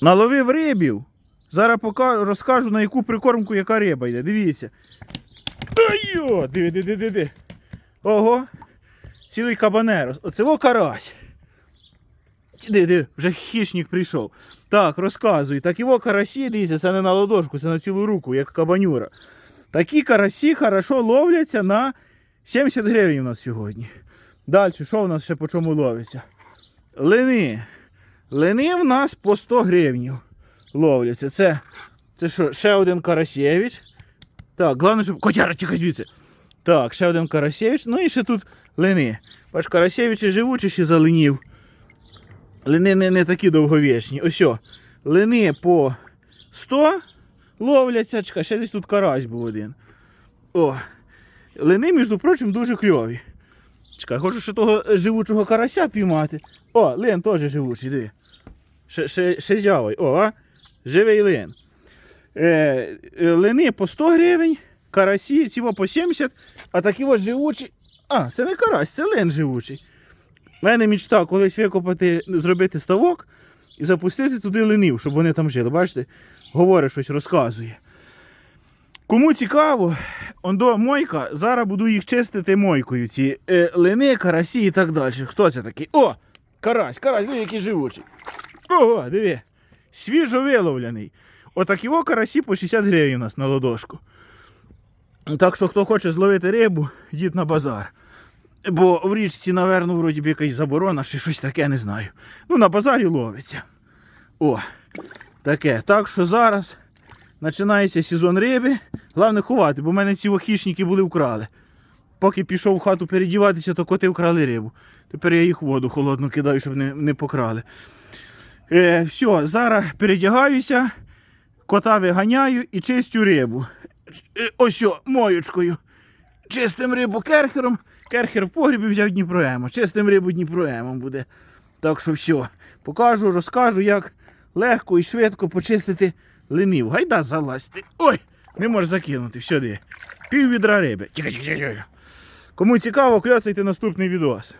Наловив рибів. Зараз пока розкажу, на яку прикормку яка риба йде. Дивіться. Ай-йо! Диви, диви, диви, диви. Ого. Цілий кабанер. Оце во карась. Диви, диви, вже хищник прийшов. Так, розказуй. Так його карасі, дивіться, це не на ладошку, це на цілу руку, як кабанюра. Такі карасі хорошо ловляться на 70 гривень у нас сьогодні. Далі, що в нас ще по чому ловиться? Лини. Лини в нас по 100 гривень ловляться. Це, це що, ще один Карасєвич. Так, головне, щоб. Котяра, чекай звідси. Так, ще один Карасєвич. Ну і ще тут лини. Бач, Карасєвичі живучіші за линів. Лини не, не такі довговічні. Ось. о, Лини по 100 ловляться. Чекай, ще десь тут карась був один. О. Лини, між прочим, дуже кльові. Чекай, хочу ще того живучого карася піймати. О, лин теж живучий, диви. Ще, ще, ще зявий. О, а? Живий лин. Е, е, лини по 100 гривень, карасі, ціво по 70, а такі ось живучі. А, це не карась, це лин живучий. У мене мічта колись викопати, зробити ставок і запустити туди линів, щоб вони там жили. Бачите? Говорить щось, розказує. Кому цікаво, ондо мойка, зараз буду їх чистити мойкою. Ці е, лини, карасі і так далі. Хто це такий? О! Карась, карась, диви, який живучий. Ого, диви. Свіжо виловлений. Отакі о карасі по 60 гривень у нас на ладошку. Так що, хто хоче зловити рибу, йдіть на базар. Бо в річці, напевно, вроді б якась заборона, чи щось таке, не знаю. Ну, на базарі ловиться. О, таке. Так що зараз починається сезон риби. Головне ховати, бо в мене ці хищники були вкрали. Поки пішов в хату передіватися, то коти вкрали рибу. Тепер я їх воду холодну кидаю, щоб не, не покрали. Е, все, зараз передягаюся, кота виганяю і чистю рибу. Е, ось о, моючкою. Чистим рибу керхером. Керхер в погрібі взяв Дніпроема. Чистим рибу Дніпроемом буде. Так що все. Покажу, розкажу, як легко і швидко почистити линів. Гайда залазьте. Ой, не можеш закинути. Все. Пів відра риби. Тихо, тихо, тихо. Кому цікаво, кляцайте наступний відос.